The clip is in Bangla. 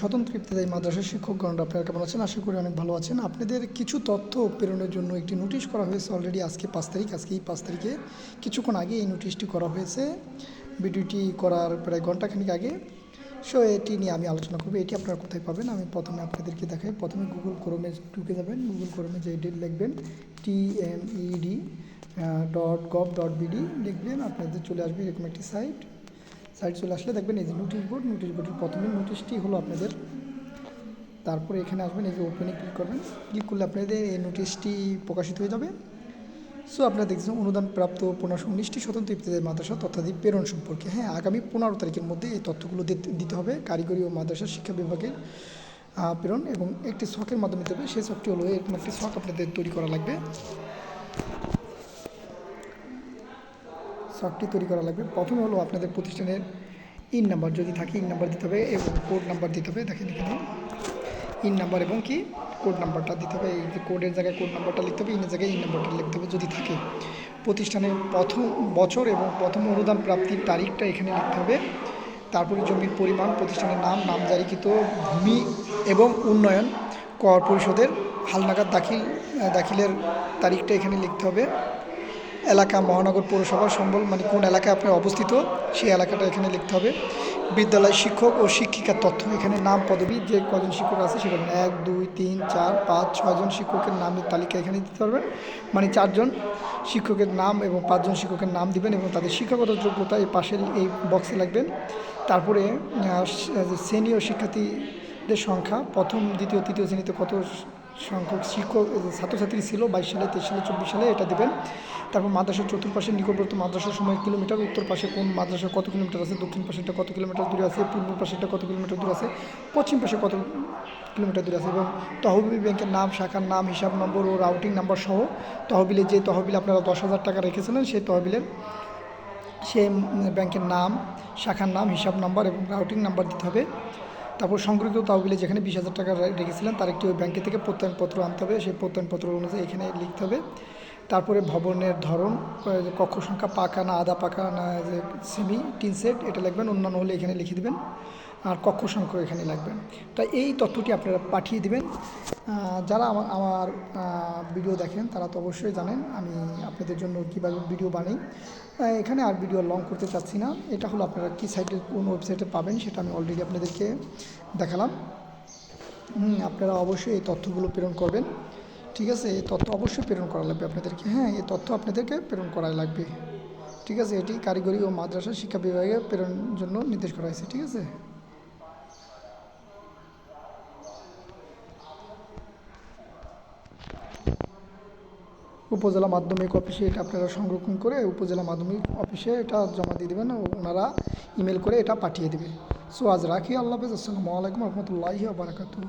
স্বতন্ত্র ইফতেদায়ী মাদ্রাসার শিক্ষকগণ আপনারা কেমন আছেন? আশা করি অনেক ভালো আছেন। আপনাদের কিছু তথ্য প্রেরণের জন্য একটি নোটিশ করা হয়েছে অলরেডি আজকে পাঁচ তারিখ। আজকে এই পাঁচ তারিখে কিছুক্ষণ আগে এই নোটিশটি করা হয়েছে। ভিডিওটি করার প্রায় ঘন্টাখানিক আগে। সো এটি নিয়ে আমি আলোচনা করব। এটি আপনারা কোথায় পাবেন? আমি প্রথমে আপনাদেরকে দেখাই। প্রথমে গুগল ক্রোমে ঢুকে যাবেন। গুগল ক্রোমে যে ডেট লিখবেন T M E D dot gov dot BD লিখবেন। আপনাদের চলে আসবে এরকম একটি সাইট সাইট চলে আসলে দেখবেন এই যে নোটিশ বোর্ড নোটিশ বোর্ডের প্রথমে নোটিশটি হলো আপনাদের। তারপরে এখানে আসবেন, এই যে ওপেনে ক্লিক করবেন। ক্লিক করলে আপনাদের এই নোটিশটি প্রকাশিত হয়ে যাবে। সো আপনারা দেখছেন অনুদান প্রাপ্ত পনেরোশো উনিশটি স্বতন্ত্র ইফতেদায়ী মাদ্রাসা তথ্যাদি প্রেরণ সম্পর্কে। হ্যাঁ আগামী পনেরো তারিখের মধ্যে এই তথ্যগুলো দিতে- দিতে হবে। কারিগরি ও মাদ্রাসা শিক্ষা বিভাগের প্রেরণ এবং একটি শখের মাধ্যমে দেবে সেই শখটি হলো এরকম একটি শখ আপনাদের তৈরি করা লাগবে। শখটি তৈরি করা লাগবে। প্রথমে হলো আপনাদের প্রতিষ্ঠানের ইন নাম্বার যদি থাকে, ইন নাম্বার দিতে হবে এবং কোড নাম্বার দিতে হবে দেখেন এখানে ইন নাম্বার এবং কি? কোড নাম্বারটা দিতে হবে, এই যে কোডের জায়গায় কোড নাম্বারটা লিখতে হবে, ইনের জায়গায় ইন নাম্বারটা লিখতে হবে যদি থাকে। প্রতিষ্ঠানের প্রথম বছর এবং প্রথম অনুদান প্রাপ্তির তারিখটা এখানে লিখতে হবে। তারপরে জমির পরিমাণ, প্রতিষ্ঠানের নাম নামজারিকৃত ভূমি এবং উন্নয়ন কর পরিষদের হালনাগাদ দাখিল দাখিলের তারিখটা এখানে লিখতে হবে। এলাকা মহানগর পৌরসভা সম্বল মানে কোন এলাকায় আপনার অবস্থিত, সেই এলাকাটা এখানে লিখতে হবে। বিদ্যালয় শিক্ষক ও শিক্ষিকার তথ্য, এখানে নাম, পদবি, যে কজন শিক্ষক আছে সেখানে এক, দুই, তিন, চার, পাঁচ ছয়জন শিক্ষকের নামের তালিকা এখানে দিতে পারবেন। মানে চারজন শিক্ষকের নাম এবং পাঁচজন শিক্ষকের নাম দিবেন এবং তাদের শিক্ষাগত যোগ্যতা এই পাশের, এই বক্সে লাগবেন। তারপরে ও শিক্ষার্থীদের সংখ্যা, প্রথম, দ্বিতীয়, তৃতীয় শ্রেণীতে কত সংখ্যক শিক্ষক ছাত্রছাত্রী ছিল, বাইশ সালে, তেইশ সালে, চব্বিশ সালে এটা দেবেন। তারপর মাদ্রাসার চতুর্পাশে নিকটবর্তী মাদ্রাসার সময় কিলোমিটার উত্তর পাশে কোন মাদ্রাসা কত কিলোমিটার আছে, দক্ষিণ পাশেটা কত কিলোমিটার দূরে আছে পূর্ব পাশেটা কত কিলোমিটার দূরে আছে, পশ্চিম পাশে কত কিলোমিটার দূরে আছে এবং তহবিল ব্যাংকের নাম, শাখার নাম, হিসাব নম্বর ও রাউটিং নাম্বার সহ তহবিলে যে তহবিল আপনারা দশ হাজার টাকা রেখেছিলেন, সেই তহবিলের সে ব্যাংকের নাম, শাখার নাম, হিসাব নাম্বার এবং রাউটিং নাম্বার দিতে হবে। তারপর সংগৃহীত তহবিলে যেখানে বিশ হাজার টাকা রেখেছিলেন, তার একটি ওই ব্যাংকে থেকে প্রত্যয়নপত্র আনতে হবে। সেই প্রত্যয়নপত্র অনুযায়ী এখানে লিখতে হবে। তারপরে ভবনের ধরন কক্ষ সংখ্যা পাকা না আধা পাকা না যে সেমি টিন সেট এটা লিখবেন, অন্যান্য হলে এখানে লিখে দেবেন, আর কক্ষ সংখ্যা এখানে লাগবেন তাই এই তথ্যটি আপনারা পাঠিয়ে দিবেন। যারা আমার আমার ভিডিও দেখেন, তারা তো অবশ্যই জানেন আমি আপনাদের জন্য কীভাবে ভিডিও বানাই। এখানে আর ভিডিও লং করতে চাচ্ছি না। এটা হলো আপনারা কী সাইটে কোন ওয়েবসাইটে পাবেন, সেটা আমি অলরেডি আপনাদেরকে দেখালাম। আপনারা অবশ্যই এই তথ্যগুলো প্রেরণ করবেন। ঠিক আছে, এই তথ্য অবশ্যই প্রেরণ করা লাগবে আপনাদেরকে। হ্যাঁ এই তথ্য আপনাদেরকে প্রেরণ করাই লাগবে। ঠিক আছে, এটি কারিগরি ও মাদ্রাসা শিক্ষা বিভাগে প্রেরণ জন্য নির্দেশ করা হয়েছে, ঠিক আছে? উপজেলা মাধ্যমিক অফিসে এটা আপনারা সংরক্ষণ করে উপজেলা মাধ্যমিক অফিসে এটা জমা দিয়ে দেবেন ওনারা ইমেল করে এটা পাঠিয়ে দেবে। সো আজ রাখি, আল্লাহ হাফেজ, আসসালামু আলাইকুম রহমতুল্লাহি বারাকাতু